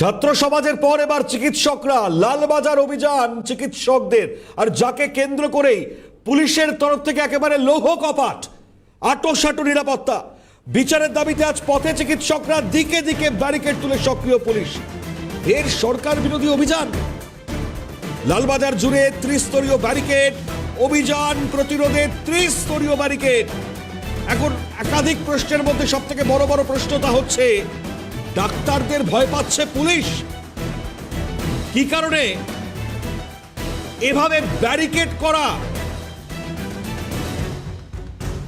ছাত্র সমাজের পর এবার চিকিৎসকরা লালবাজার অভিযান চিকিৎসকদের আর যাকে কেন্দ্র করেই পুলিশের তরফ থেকে একেবারে লৌহ কপাট আটো সাটো নিরাপত্তা। বিচারের দাবিতে আজ পথে চিকিৎসকরা দিকে দিকে ব্যারিকেড তুলে সক্রিয় পুলিশ। এর সরকার বিরোধী অভিযান। লালবাজার জুড়ে ত্রিস্তরীয় ব্যারিকেড, অভিযান প্রতিরোধে ত্রিস্তরীয় ব্যারিকেড। এখন একাধিক প্রশ্নের মধ্যে সব থেকে বড় বড় প্রশ্নটা হচ্ছে ডাক্তারদের ভয় পাচ্ছে পুলিশ। কি কারণে? এভাবে ব্যারিকেড করা।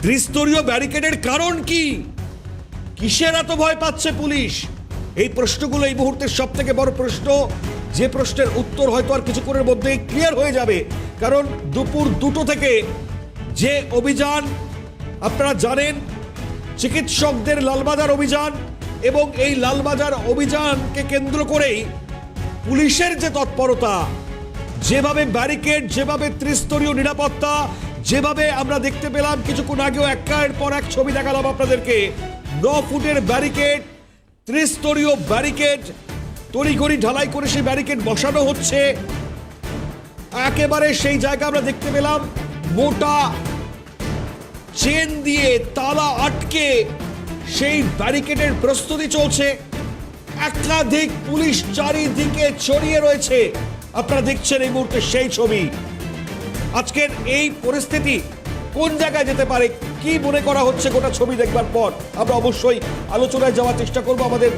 ত্রিস্তরীয় ব্যারিকেডের কারণ কি? কিসের এত ভয় পাচ্ছে পুলিশ? এই প্রশ্নগুলো এই মুহূর্তের সব থেকে বড় প্রশ্ন। যে প্রশ্নের উত্তর হয়তো আর কিছুক্ষণের মধ্যেই ক্লিয়ার হয়ে যাবে। কারণ দুপুর দুটো থেকে যে অভিযান, আপনারা জানেন, চিকিৎসকদের লালবাজার অভিযান এবং এই লালবাজার অভিযানকে কেন্দ্র করেই পুলিশের যে তৎপরতা, যেভাবে ব্যারিকেড, যেভাবে ত্রিস্তরীয় নিরাপত্তা, যেভাবে আমরা দেখতে পেলাম কিছুক্ষণ আগেও একের পর এক ছবি দেখালাম আপনাদেরকে, ন ফুটের ব্যারিকেড, ত্রিস্তরীয় ব্যারিকেড, তড়িঘড়ি ঢালাই করে সেই ব্যারিকেড বসানো হচ্ছে। একেবারে সেই জায়গা আমরা দেখতে পেলাম, মোটা চেন দিয়ে তালা আটকে সেই ব্যারিকেডের প্রস্তুতি চলছে। একাধিক পুলিশ চারিদিকে ছড়িয়ে রয়েছে। আপনারা দেখছেন এই মুহূর্তে সেই ছবি। আজকের এই পরিস্থিতি কোন জায়গায় যেতে পারে, কি মনে করা হচ্ছে গোটা ছবি দেখবার পর? আমরা অবশ্যই আলোচনায় যাওয়ার চেষ্টা করব আমাদের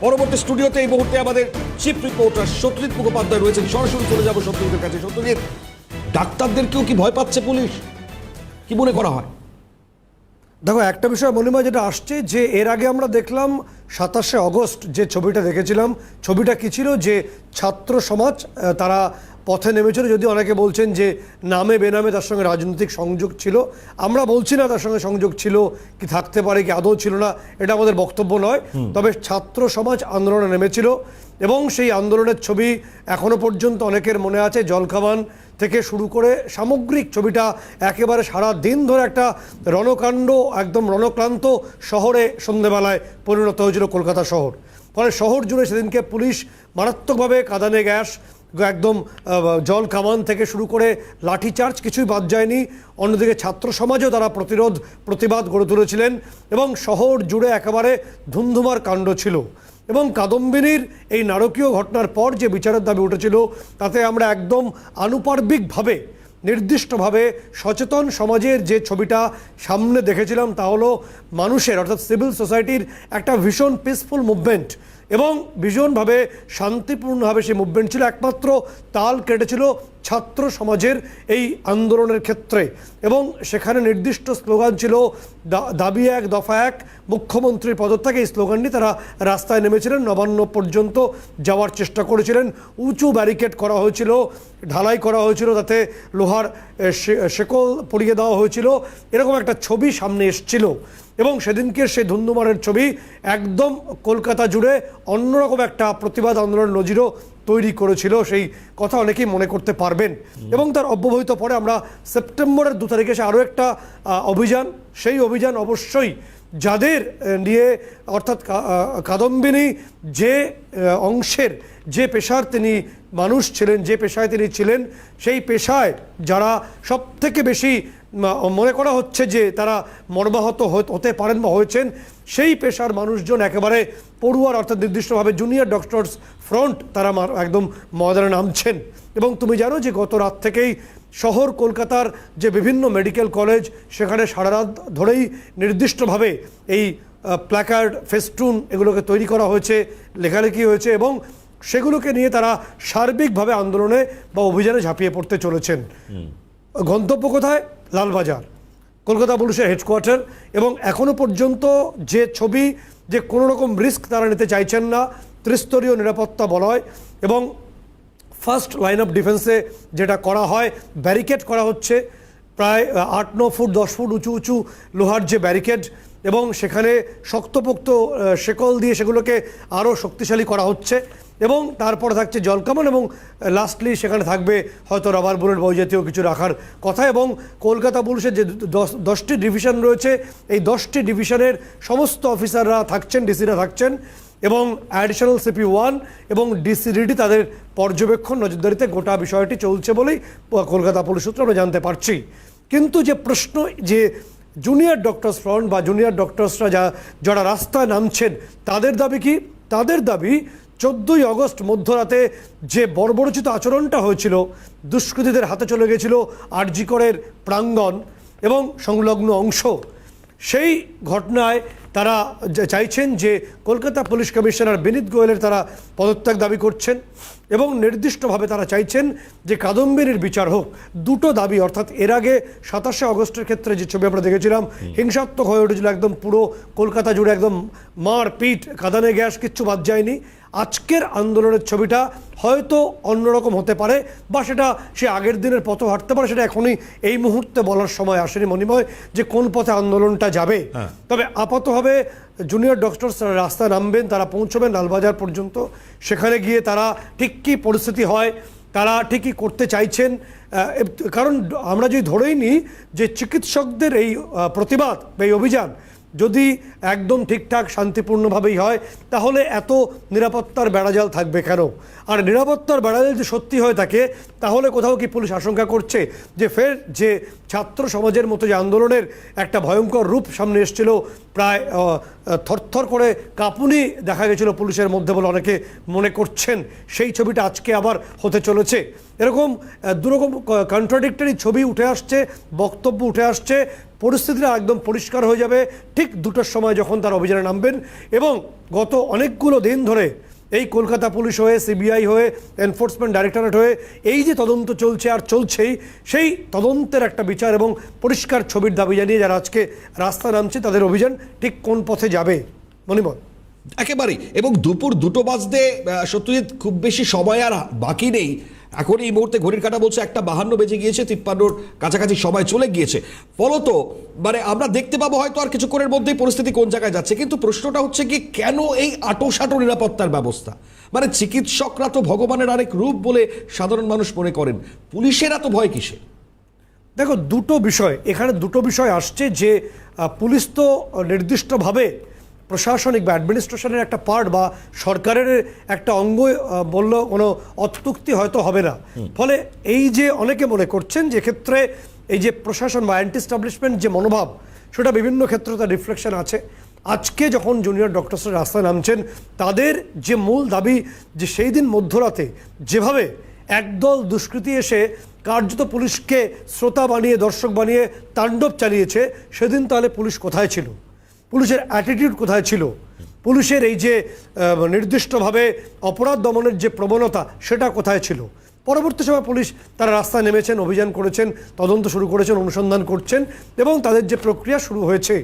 পরবর্তী স্টুডিওতে। এই মুহূর্তে আমাদের চিফ রিপোর্টার সত্যজিৎ মুখোপাধ্যায় রয়েছেন। সরাসরি চলে যাব সত্যজিতের কাছে। সত্যজিৎ, ডাক্তারদেরকেও কি ভয় পাচ্ছে পুলিশ? কি মনে করা হয়? দেখো একটা বিষয় মনিমা যেটা আসছে যে এর আগে আমরা দেখলাম সাতাশে অগস্ট যে ছবিটা দেখেছিলাম ছবিটা কী ছিল? যে ছাত্র সমাজ তারা পথে নেমেছিল যদি অনেকে বলছেন যে নামে বেনামে তার সঙ্গে রাজনৈতিক সংযোগ ছিল। আমরা বলছি না তার সঙ্গে সংযোগ ছিল কি থাকতে পারে কি আদৌ ছিল না এটা আমাদের বক্তব্য নয়। তবে ছাত্র সমাজ আন্দোলনে নেমেছিল। এবং সেই আন্দোলনের ছবি এখনও পর্যন্ত অনেকের মনে আছে। জলখাবান থেকে শুরু করে সামগ্রিক ছবিটা একেবারে সারা দিন ধরে একটা রণকাণ্ড, একদম রণক্লান্ত শহরে সন্ধেবেলায় পরিণত হয়েছিল কলকাতা শহর। ফলে শহর জুড়ে সেদিনকে পুলিশ মারাত্মকভাবে কাদানে গ্যাস, একদম জল কামান থেকে শুরু করে লাঠিচার্জ কিছুই বাদ যায়নি। অন্যদিকে ছাত্র সমাজও তারা প্রতিরোধ, প্রতিবাদ গড়ে তুলেছিলেন এবং শহর জুড়ে একেবারে ধুমধুমার কাণ্ড ছিল। এবং কাদম্বিনীর এই নারকীয় ঘটনার পর যে বিচারের দাবি উঠেছিল, তাতে আমরা একদম আনুপার্বিকভাবে, নির্দিষ্টভাবে সচেতন সমাজের যে ছবিটা সামনে দেখেছিলাম তা হলো মানুষের, অর্থাৎ সিভিল সোসাইটির একটা ভীষণ পিসফুল মুভমেন্ট এবং ভীষণভাবে শান্তিপূর্ণভাবে সেই মুভমেন্ট ছিল। একমাত্র তাল কেটেছিল ছাত্র সমাজের এই আন্দোলনের ক্ষেত্রে। এবং সেখানে নির্দিষ্ট স্লোগান ছিল দাবি এক, দফা এক। মুখ্যমন্ত্রীর পদত্যাগ এই স্লোগানটি তারা রাস্তায় নেমেছিলেন। নবান্ন পর্যন্ত যাওয়ার চেষ্টা করেছিলেন। উঁচু ব্যারিকেড করা হয়েছিল, ঢালাই করা হয়েছিল তাতে লোহার শেকল পরিয়ে দেওয়া হয়েছিল। এরকম একটা ছবি সামনে এসছিল। এবং সেদিনকে সেই ধুন্ধুমারের ছবি একদম কলকাতা জুড়ে অন্যরকম একটা প্রতিবাদ আন্দোলন নজিরও তৈরি করেছিল সেই কথা অনেকেই মনে করতে পারবেন। এবং তার অব্যবহিত পরে আমরা সেপ্টেম্বরের দু তারিখে এসে আরও একটা অভিযান সেই অভিযান অবশ্যই যাদের নিয়ে অর্থাৎ কাদম্বিনী যে অংশের যে পেশার তিনি মানুষ ছিলেন যে পেশায় তিনি ছিলেন সেই পেশায় যারা সব থেকে বেশি মনে করা হচ্ছে যে তারা মর্মাহত হতে- হতে পারেন বা হয়েছেন সেই পেশার মানুষজন একেবারে পড়ুয়ার অর্থাৎ নির্দিষ্টভাবে জুনিয়র ডক্টরস ফ্রন্ট তারা একদম ময়দানে নামছেন। এবং তুমি জানো যে গত রাত থেকেই শহর কলকাতার যে বিভিন্ন মেডিকেল কলেজ সেখানে সারা রাত ধরেই নির্দিষ্টভাবে এই প্ল্যাকার্ড ফেস্টুন এগুলোকে তৈরি করা হয়েছে লেখালেখি হয়েছে এবং সেগুলোকে নিয়ে তারা সার্বিকভাবে আন্দোলনে বা অভিযানে ঝাঁপিয়ে পড়তে চলেছেন। গন্তব্য কোথায়? লালবাজার। কলকাতা পুলিশের হেডকোয়ার্টার এবং এখনও পর্যন্ত যে ছবি যে কোনো রকম রিস্ক তারা নিতে চাইছেন না ত্রিস্তরীয় নিরাপত্তা বলয় এবং ফার্স্ট লাইন অফ ডিফেন্সে যেটা করা হয়, ব্যারিকেড করা হচ্ছে। প্রায় আট, ন ফুট, দশ ফুট উঁচু উঁচু লোহার যে ব্যারিকেড এবং সেখানে শক্তপোক্ত শেকল দিয়ে সেগুলোকে আরও শক্তিশালী করা হচ্ছে এবং তারপরে থাকছে জলকামান এবং লাস্টলি সেখানে থাকবে হয়তো রাবার বুলেট বই জাতীয় কিছু রাখার কথা এবং কলকাতা পুলিশের যে দশ, দশটি ডিভিশন রয়েছে, এই দশটি ডিভিশনের সমস্ত অফিসাররা থাকছেন ডিসিরা থাকছেন। এবং অ্যাডিশনাল সিপি ওয়ান এবং ডিসিডিডি তাদের পর্যবেক্ষণ নজরদারিতে গোটা বিষয়টি চলছে বলেই কলকাতা পুলিশ সূত্রে আমরা জানতে পারছি। কিন্তু যে প্রশ্ন, যে জুনিয়র ডক্টরস ফ্রন্ট বা জুনিয়র ডক্টরসরা যা, যারা রাস্তায় নামছেন, তাদের দাবি কি? তাদের দাবি চোদ্দোই আগস্ট মধ্যরাতে যে বর্বরচিত আচরণটা হয়েছিল, দুষ্কৃতীদের হাতে চলে গেছিল আরজিকরের প্রাঙ্গণ এবং সংলগ্ন অংশ সেই ঘটনায় তারা চাইছেন যে কলকাতা পুলিশ কমিশনার বিনীত গোয়েলের তারা পদত্যাগ দাবি করছেন এবং নির্দিষ্টভাবে তারা চাইছেন যে কাদম্বিনীর বিচার হোক। দুটো দাবি অর্থাৎ এর আগে সাতাশে আগস্টের ক্ষেত্রে যে ছবি আমরা দেখেছিলাম হিংসাত্মক হয়ে উঠেছিল একদম পুরো কলকাতা জুড়ে একদম মার পিট কাদানে গ্যাস কিচ্ছু বাদ যায়নি। আজকের আন্দোলনের ছবিটা হয়তো অন্যরকম হতে পারে বা সেটা সে আগের দিনের পথ হাঁটতে পারে সেটা এখনই এই মুহূর্তে বলার সময় আসেনি মনিময় যে কোন পথে আন্দোলনটা যাবে। তবে আপাতভাবে জুনিয়র ডক্টরস রাস্তায় নামবেন তারা পৌঁছবেন লালবাজার পর্যন্ত। সেখানে গিয়ে তারা ঠিক কী পরিস্থিতি হয় তারা ঠিকই করতে চাইছেন কারণ আমরা যদি ধরেই নিই যে চিকিৎসকদের এই প্রতিবাদ বা এই অভিযান যদি একদম ঠিকঠাক শান্তিপূর্ণভাবেই হয় তাহলে এত নিরাপত্তার বেড়াজাল থাকবে কেন? আর নিরাপত্তার বেড়ালে যদি সত্যি হয়ে থাকে তাহলে কোথাও কি পুলিশ আশঙ্কা করছে? যে ফের যে ছাত্র সমাজের মতো যে আন্দোলনের একটা ভয়ঙ্কর রূপ সামনে এসেছিল, প্রায় থরথর করে কাঁপুনি দেখা গেছিল পুলিশের মধ্যে বলে অনেকে মনে করছেন। সেই ছবিটা আজকে আবার হতে চলেছে। এরকম দুরকম কন্ট্রাডিক্টরি ছবি উঠে আসছে, বক্তব্য উঠে আসছে, পরিস্থিতিটা একদম পরিষ্কার হয়ে যাবে ঠিক দুটোর সময় যখন তার অভিযানে নামবেন। এবং গত অনেকগুলো দিন ধরে এই কলকাতা পুলিশ হয়ে, সিবিআই হয়ে এনফোর্সমেন্ট ডাইরেক্টরেট হয়ে, এই যে তদন্ত চলছে আর চলছেই, সেই তদন্তের একটা বিচার এবং পরিষ্কার ছবির দাবি জানিয়ে যারা আজকে রাস্তা নামছে তাদের অভিযান ঠিক কোন পথে যাবে? মনিমন একেবারেই। এবং দুপুর দুটো বাজতে সত্যজিৎ, খুব বেশি সময় আর বাকি নেই। এখন এই মুহূর্তে ঘড়ির কাটা বলছে একটা বাহান্ন বেজে গিয়েছে, তিপ্পান্নর কাছাকাছি সবাই চলে গিয়েছে। ফলত মানে আমরা দেখতে পাবো হয়তো আর কিছুক্ষণের মধ্যেই পরিস্থিতি কোন জায়গায় যাচ্ছে, কিন্তু প্রশ্নটা হচ্ছে কি, কেন এই আটোসাটো নিরাপত্তার ব্যবস্থা? মানে চিকিৎসকরা তো ভগবানের আরেক রূপ বলে সাধারণ মানুষ মনে করেন, পুলিশের এত ভয় কিসে? দেখো, দুটো বিষয়, এখানে দুটো বিষয় আসছে যে পুলিশ তো নির্দিষ্টভাবে প্রশাসনিক বা অ্যাডমিনিস্ট্রেশনের একটা পার্ট বা সরকারের একটা অঙ্গ বলল কোনো অত্যুক্তি হয়তো হবে না। ফলে এই যে অনেকে মনে করছেন যে ক্ষেত্রে এই যে প্রশাসন বা অ্যান্টি স্টাবলিশমেন্ট যে মনোভাব সেটা বিভিন্ন ক্ষেত্রে তার রিফ্লেকশন আছে। আজকে যখন জুনিয়র ডক্টরসরা রাস্তায় নামছেন তাদের যে মূল দাবি যে সেই দিন মধ্যরাতে যেভাবে একদল দুষ্কৃতী এসে কার্যত পুলিশকে শ্রোতা বানিয়ে দর্শক বানিয়ে তাণ্ডব চালিয়েছে সেদিন তাহলে পুলিশ কোথায় ছিল? পুলিশের অ্যাটিটিউড কোথায় ছিল? পুলিশের এই যে নির্দিষ্টভাবে অপরাধ দমনের যে প্রবণতা, সেটা কোথায় ছিল? পরবর্তী সময় পুলিশ তারা রাস্তায় নেমেছেন, অভিযান করেছেন, তদন্ত শুরু করেছেন, অনুসন্ধান করছেন এবং তাদের যে প্রক্রিয়া শুরু হয়েছে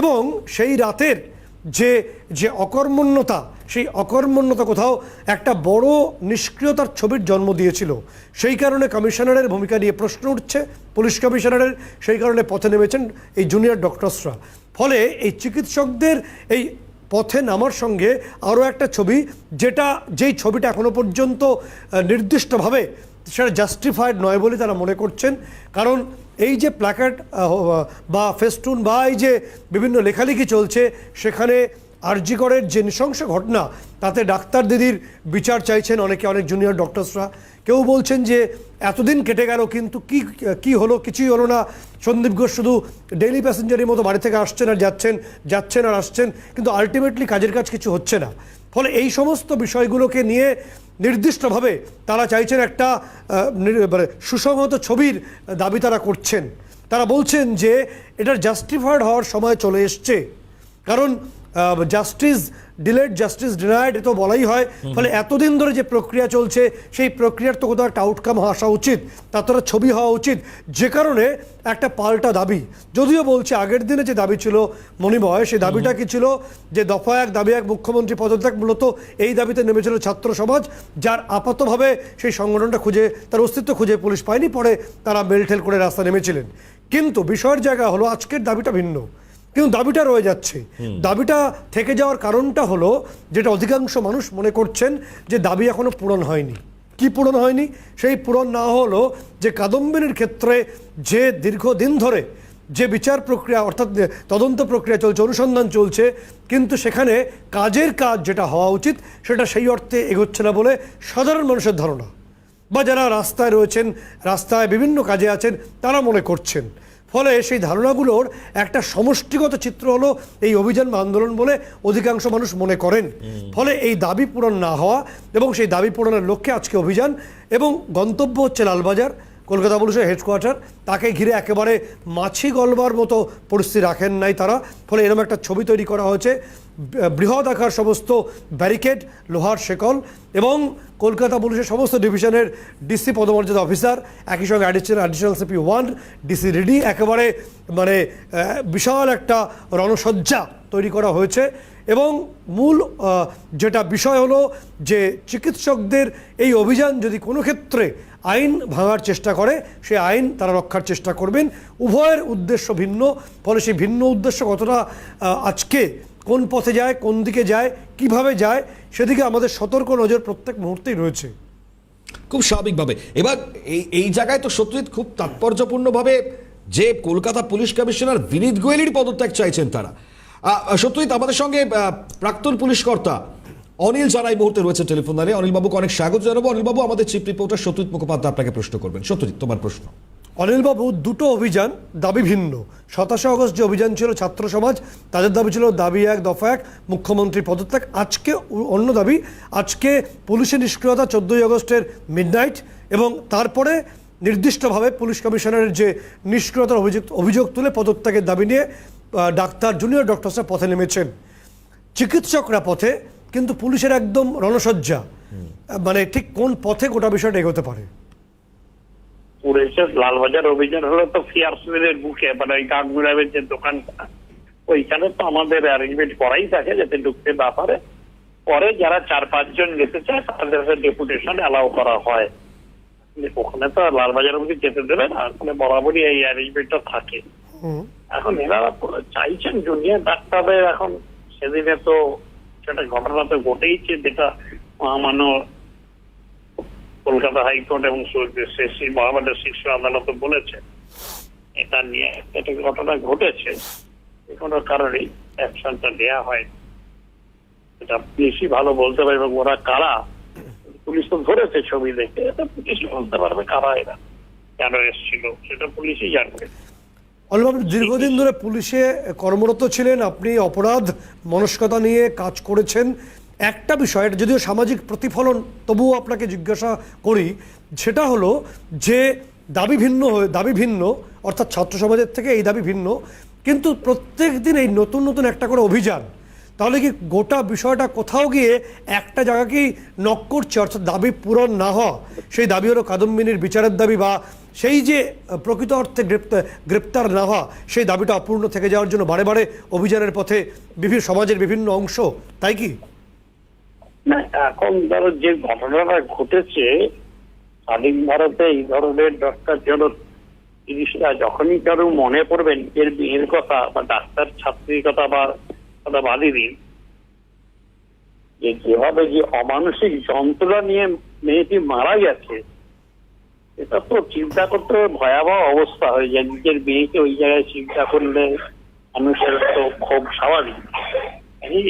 এবং সেই রাতের যে যে অকর্মণ্যতা, সেই অকর্মণ্যতা কোথাও একটা বড় নিষ্ক্রিয়তার ছবির জন্ম দিয়েছিল। সেই কারণে কমিশনারের ভূমিকা নিয়ে প্রশ্ন উঠছে, পুলিশ কমিশনারের সেই কারণে পথে নেমেছেন এই জুনিয়র ডক্টরসরা। ফলে এই চিকিৎসকদের এই পথে নামার সঙ্গে আরও একটা ছবি, যেটা যেই ছবিটা এখনও পর্যন্ত নির্দিষ্টভাবে সেটা জাস্টিফাইড নয় বলে তারা মনে করছেন। কারণ এই যে প্ল্যাকার্ড বা ফেস্টুন বা এই যে বিভিন্ন লেখালেখি চলছে, সেখানে আরজিকরের যে নৃশংস ঘটনা, তাতে ডাক্তার দিদির বিচার চাইছেন অনেকে, অনেক জুনিয়র ডক্টরসরা কেউ বলছেন যে এতদিন কেটে গেল, কিন্তু কি কি হলো, কিছুই হলো না। সন্দীপ ঘোষ শুধু ডেইলি প্যাসেঞ্জারের মতো বাড়ি থেকে আসছেন আর যাচ্ছেন যাচ্ছেন আর আসছেন, কিন্তু আলটিমেটলি কাজের কাজ কিছু হচ্ছে না। ফলে এই সমস্ত বিষয়গুলোকে নিয়ে নির্দিষ্টভাবে তারা চাইছেন একটা মানে সুসংহত ছবির দাবি তারা করছেন। তারা বলছেন যে, এটার জাস্টিফাইড হওয়ার সময় চলে এসছে। কারণ জাস্টিস ডিলেড জাস্টিস ডিনাইড এ তো বলাই হয়। ফলে এতদিন ধরে যে প্রক্রিয়া চলছে সেই প্রক্রিয়ার তো কোথাও একটা আউটকাম আসা উচিত। তার তো একটা ছবি হওয়া উচিত। যে কারণে একটা পাল্টা দাবি। যদিও বলছে আগের দিনে যে দাবি ছিল মণিময় সেই দাবিটা কি ছিল? যে দফা এক দাবি এক মুখ্যমন্ত্রী পদত্যাগ মূলত এই দাবিতে নেমেছিল ছাত্র সমাজ যার আপাতভাবে সেই সংগঠনটা খুঁজে তার অস্তিত্ব খুঁজে পুলিশ পায়নি। পরে তারা মেলঠেল করে রাস্তা নেমেছিলেন। কিন্তু বিষয়ের জায়গা হলো আজকের দাবিটা ভিন্ন। কিন্তু দাবিটা রয়ে যাচ্ছে। দাবিটা থেকে যাওয়ার কারণটা হলো যেটা অধিকাংশ মানুষ মনে করছেন যে দাবি এখনও পূরণ হয়নি। কি পূরণ হয়নি? সেই পূরণ না হলো যে কাদম্বিনীর ক্ষেত্রে যে দীর্ঘদিন ধরে যে বিচার প্রক্রিয়া অর্থাৎ তদন্ত প্রক্রিয়া চলছে অনুসন্ধান চলছে কিন্তু সেখানে কাজের কাজ যেটা হওয়া উচিত সেটা সেই অর্থে এগোচ্ছে না বলে সাধারণ মানুষের ধারণা। বা যারা রাস্তায় রয়েছেন রাস্তায় বিভিন্ন কাজে আছেন তারা মনে করছেন। ফলে সেই ধারণাগুলোর একটা সমষ্টিগত চিত্র হলো এই অভিযান বা আন্দোলন বলে অধিকাংশ মানুষ মনে করেন। ফলে এই দাবি পূরণ না হওয়া এবং সেই দাবি পূরণের লক্ষ্যে আজকে অভিযান এবং গন্তব্য হচ্ছে লালবাজার। কলকাতা পুলিশের হেডকোয়ার্টার তাকে ঘিরে একেবারে মাছি গলবার মতো পরিস্থিতি রাখেন নাই তারা। ফলে এরকম একটা ছবি তৈরি করা হয়েছে। বৃহৎ আকার সমস্ত ব্যারিকেড লোহার শেকল এবং কলকাতা পুলিশের সমস্ত ডিভিশনের ডিসি পদমর্যাদা অফিসার একই সঙ্গে additional additional CP one DC ready একেবারে মানে বিশাল একটা রণসজ্জা তৈরি করা হয়েছে। এবং মূল যেটা বিষয় হলো যে চিকিৎসকদের এই অভিযান যদি কোনো ক্ষেত্রে আইন ভাঙার চেষ্টা করে, সে আইন তারা রক্ষার চেষ্টা করবেন। উভয়ের উদ্দেশ্য ভিন্ন, ফলে সেই ভিন্ন উদ্দেশ্য কতটা আজকে কোন পথে যায়, কোন দিকে যায়, কীভাবে যায়, সেদিকে আমাদের সতর্ক নজর প্রত্যেক মুহূর্তেই রয়েছে। খুব স্বাভাবিকভাবে। এবার এই এই জায়গায় তো সত্যজিৎ খুব তাৎপর্যপূর্ণভাবে যে কলকাতা পুলিশ কমিশনার বিনীত গোয়েলির পদত্যাগ চাইছেন তারা। সত্যজিৎ, আমাদের সঙ্গে প্রাক্তন পুলিশ কর্তা অনিল জানা এই মুহূর্তে রয়েছে টেলিফোন লাইনে। অনিল বাবুকে অনেক স্বাগত জানাব। অনিল বাবু, আমাদের চিফ রিপোর্টার সত্যজিৎ মুখোপাধ্যায় আপনাকে প্রশ্ন করবেন। সত্যজিৎ, তোমার প্রশ্ন। অনিলবাবু দুটো অভিযান, দাবি ভিন্ন। সাতাশে অগস্ট যে অভিযান ছিল ছাত্র সমাজ, তাদের দাবি ছিল দাবি এক, দফা এক, মুখ্যমন্ত্রী পদত্যাগ। আজকে অন্য দাবি, আজকে পুলিশের নিষ্ক্রিয়তা চোদ্দোই আগস্টের মিডনাইট এবং তারপরে নির্দিষ্টভাবে পুলিশ কমিশনারের যে নিষ্ক্রিয়তার অভিযোগ অভিযোগ তুলে পদত্যাগের দাবি নিয়ে ডাক্তার, জুনিয়র ডক্টরসরা পথে নেমেছেন। চিকিৎসকরা পথে কিন্তু পুলিশের একদম রণসজ্জা। মানে ঠিক কোন পথে গোটা বিষয়টা এগোতে পারে? পুলিশের লালবাজার অভিযান হলো তো ফিয়ারসেলের বুকে মানে ওই কাকগুড়াবের যে দোকানটা ওইখানে তো আমাদের অ্যারেঞ্জমেন্ট করাই থাকে যাতে ঢুকতে না পারে। পরে যারা চার পাঁচজন যেতে চায় তাদের ডেপুটেশন অ্যালাউ করা হয়। ওখানে তো আর লালবাজার অবধি যেতে দেবে না ওখানে বরাবরই এই অ্যারেঞ্জমেন্টটা থাকে। এখন এনারা চাইছেন জুনিয়র ডাক্তারদের এখন সেদিনে তো সেটা ঘটনা তো ঘটেইছে যেটা মহামান্য কলকাতা হাইকোর্ট এবং মহামান্য শীর্ষ আদালত বলেছে। এটা নিয়ে একটা ঘটনা ঘটেছে। কোনো কারণেই অ্যাকশনটা দেয়া হয় এটা বেশি ভালো বলতে পারবে এবং ওরা কারা? পুলিশ তো ধরেছে ছবি দেখে, এটা পুলিশ বলতে পারবে কারা এরা? কেন এসেছিল? সেটা পুলিশই জানবে। অলবাবু দীর্ঘদিন ধরে পুলিশে কর্মরত ছিলেন, আপনি অপরাধ, মনস্কতা নিয়ে কাজ করেছেন। একটা বিষয়, এটা যদিও সামাজিক প্রতিফলন, তবুও আপনাকে জিজ্ঞাসা করি, সেটা হলো যে দাবি ভিন্ন হয়ে, দাবি ভিন্ন, অর্থাৎ ছাত্র সমাজের থেকে এই দাবি ভিন্ন, কিন্তু প্রত্যেক দিন এই নতুন নতুন একটা করে অভিযান তাহলে কি গোটা বিষয়টা কোথাও গিয়ে একটা জায়গাকেই নক করছে, অর্থাৎ দাবি পূরণ না হওয়া? সেই দাবি হলো কাদম্বিনীর বিচারের দাবি বা সেই যে প্রকৃত অর্থে গ্রেপ্তার গ্রেপ্তার না হওয়া, সেই দাবিটা অপূর্ণ থেকে যাওয়ার জন্য বারে বারে অভিযানের পথে বিভিন্ন সমাজের বিভিন্ন অংশ, তাই কি? না, এখন ধরো যে ঘটনাটা ঘটেছে, স্বাধীন ভারতে এই ধরনের ডাক্তার যেন জিনিসটা যখনই কারও মনে পড়বে, নিজের বিয়ের কথা বা ডাক্তার ছাত্রীর কথা বা কথা বাদই দিন। যেভাবে যে অমানসিক যন্ত্রণা নিয়ে মেয়েটি মারা গেছে, এটা তো চিন্তা করতে ভয়াবহ অবস্থা হয়ে যায়। নিজের মেয়েকে ওই জায়গায় চিন্তা করলে মানুষের তো খুব স্বাভাবিক।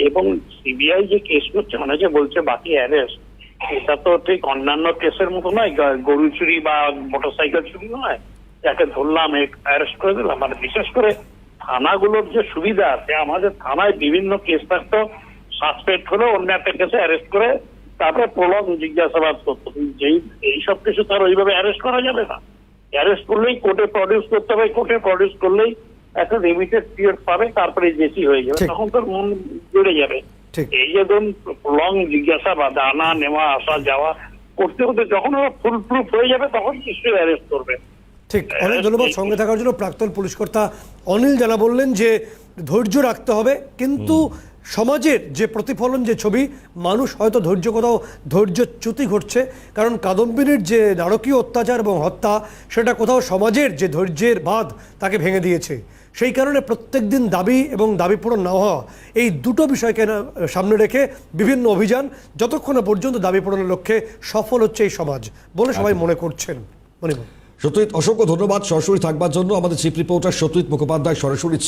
এবং সিবিআই যে কেস করছে, অনেকে বলছে বাকি অ্যারেস্ট এটা তো ঠিক অন্যান্য কেসের মতো নয় গরু চুরি বা মোটরসাইকেল চুরি নয়। যাকে ধরলাম অ্যারেস্ট করে দিলাম। মানে বিশেষ করে থানাগুলোর যে সুবিধা আছে আমাদের থানায় বিভিন্ন কেস থাকতো সাসপেক্ট হলে অন্য একটা কেসে অ্যারেস্ট করে তারপরে প্রলং জিজ্ঞাসাবাদ করতো। যেই এইসব কিছু তার ওইভাবে অ্যারেস্ট করা যাবে না। অ্যারেস্ট করলেই কোর্টে প্রডিউস করতে হবে কোর্টে প্রডিউস করলেই একটা লিমিটেড পিরিয়ড পাবে তারপরে জেসি হয়ে যাবে। তখন তোর মন বেড়ে যাবে। এই যে ধরুন লং জিজ্ঞাসাবাদ আনা নেওয়া আসা যাওয়া করতে করতে যখন ওরা ফুল প্রুফ হয়ে যাবে তখন নিশ্চয়ই অ্যারেস্ট করবে। ঠিক অনেক ধন্যবাদ সঙ্গে থাকার জন্য। প্রাক্তন পুলিশ কর্তা অনিল জানা বললেন যে ধৈর্য রাখতে হবে কিন্তু সমাজের যে প্রতিফলন যে ছবি মানুষ হয়তো ধৈর্য কোথাও ধৈর্যচ্যুতি ঘটছে। কারণ কাদম্বিনীর যে নারকীয় অত্যাচার এবং হত্যা সেটা কোথাও সমাজের যে ধৈর্যের বাঁধ তাকে ভেঙে দিয়েছে। সেই কারণে প্রত্যেক দিন দাবি এবং দাবি পূরণ না হওয়া এই দুটো বিষয়কে সামনে রেখে বিভিন্ন অভিযান যতক্ষণ না পর্যন্ত দাবি পূরণের লক্ষ্যে সফল হচ্ছে এই সমাজ। বলে সবাই মনে করছেন। মণিমা সত্যজিৎ অসংখ্য ধন্যবাদ। সরাসরি থাকবার জন্য আমাদের চিফ রিপোর্টার সত্যজিৎ মুখোপাধ্যায় সরাসরি